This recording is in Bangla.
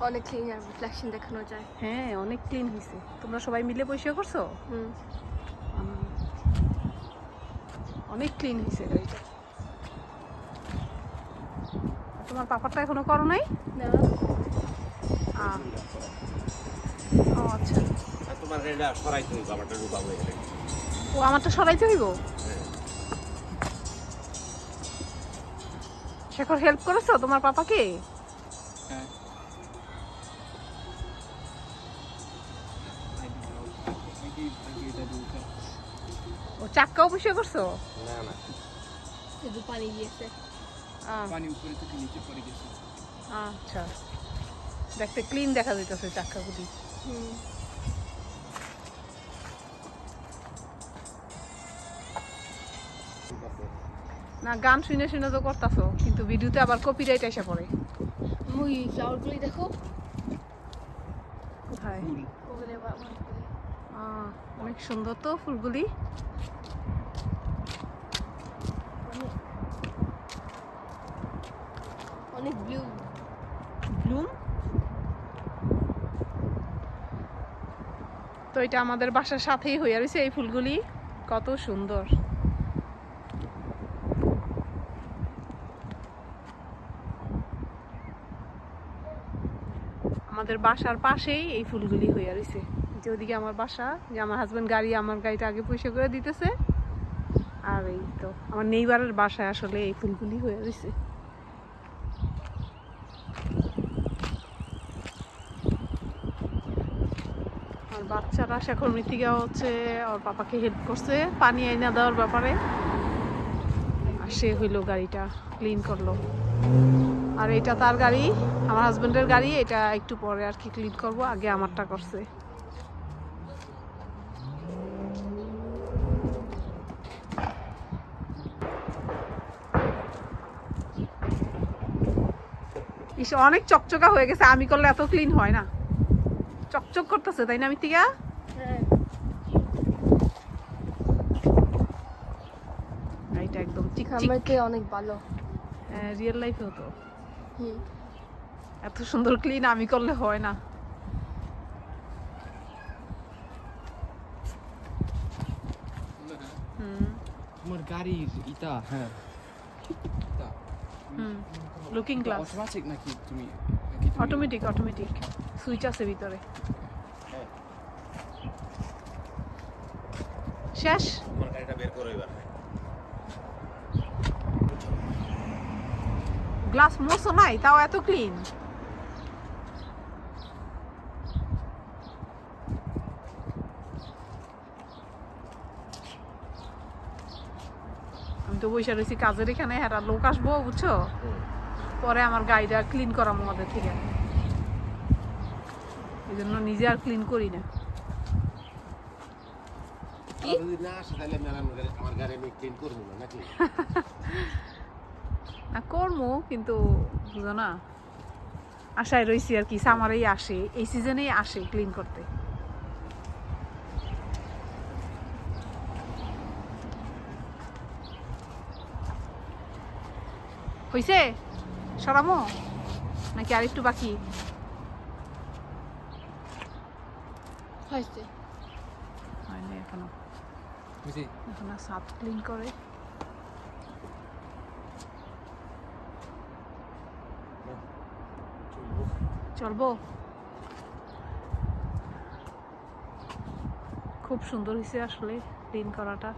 অনেক ক্লিন আর রিফ্লেকশন দেখানো যায়। হ্যাঁ অনেক ক্লিন হয়েছে তোমরা সবাই মিলে পরিষ্কার করছ? হুম। অনেক ক্লিন হয়েছে গাড়িটা তোমার পাপারটা এখনও করো নাই? না। ও আচ্ছা। তোমার এটা সরাই তুমি বাবাটা ঢুকাবো এখানে ও আমারটা সরাইতে হইব? শেখর হেল্প করেছ তোমার পাপাকে? ও চাক্কাও পরিষ্কার করছ? না না। শুধু পানি দিয়েছে পানি উপরে থেকে নিচে পড়ে গেছে। আচ্ছা। দেখতে ক্লিন দেখা যাইতেছে চাক্কাগুলি। হুম। না গান শুনে শুনে তো করতেছো কিন্তু ভিডিওতে আবার কপিরাইট এসে পড়ে। ওই ফ্লাওয়ারগুলি দেখো। কোথায় অনেক আহ, অনেক সুন্দর তো ফুলগুলি। অনেক- অনেক ব্লু ব্লুম তো এটা আমাদের বাসার সাথেই হয়ে রয়েছে এই ফুলগুলি। কত সুন্দর। আমাদের বাসার পাশেই এই ফুলগুলি হয়ে রয়েছে। যে ওদিকে আমার বাসা, যে আমার হাজবেন্ড গাড়ি আমার গাড়িটা আগে পয়সা করে দিতেছে। আর এই তো, আমার নেইবারের বাসায় আসলে এই ফুলগুলি হয়ে রয়েছে। আর বাচ্চারা শেখর মৃত্তিকা হচ্ছে ওর পাপাকে হেল্প করছে, পানি আইনা দেওয়ার ব্যাপারে। আর সে হইল গাড়িটা ক্লিন করল। আর এটা তার গাড়ি, আমার হাজবেন্ডের গাড়ি, এটা একটু পরে আর কি ক্লিন করব, আগে আমারটা করছে। ইস অনেক চকচকা হয়ে গেছে আমি করলে এত ক্লিন হয় না। চকচক করতেছে তাই না মৃত্তিকা হ্যাঁ। গাড়িটা একদম চিকচিক। অনেক ভালো। রিয়েল লাইফেও তো। এত সুন্দর ক্লিন আমি করলে হয় না। হুম। তোমার গাড়ির ইটা হ্যাঁ। হুম লুকিং গ্লাস অটোমেটিক নাকি তুমি? অটোমেটিক অটোমেটিক সুইচ আছে ভিতরে। হ্যাঁ শেষ? তোমার গাড়িটা বের করো এবার। গ্লাস মোসো নাই তাও এত ক্লিন তো বসে রয়েছি কাজের এখানে হ্যাঁ লোক আসব বুঝছ? পরে আমার গাড়িটা ক্লিন করাম আমাদের থেকে। এই জন্য নিজে আর ক্লিন করি না। না করব কিন্তু বুঝো না। আশায় রয়েছি আর কি সামারেই আসে এই সিজনেই আসে ক্লিন করতে। হইছে? সরামো? নাকি আর একটু বাকি? হয়েছে হয়নি এখনও। ক্লিন করে। চলবো। চলবো খুব সুন্দর হয়েছে আসলে ক্লিন করাটা।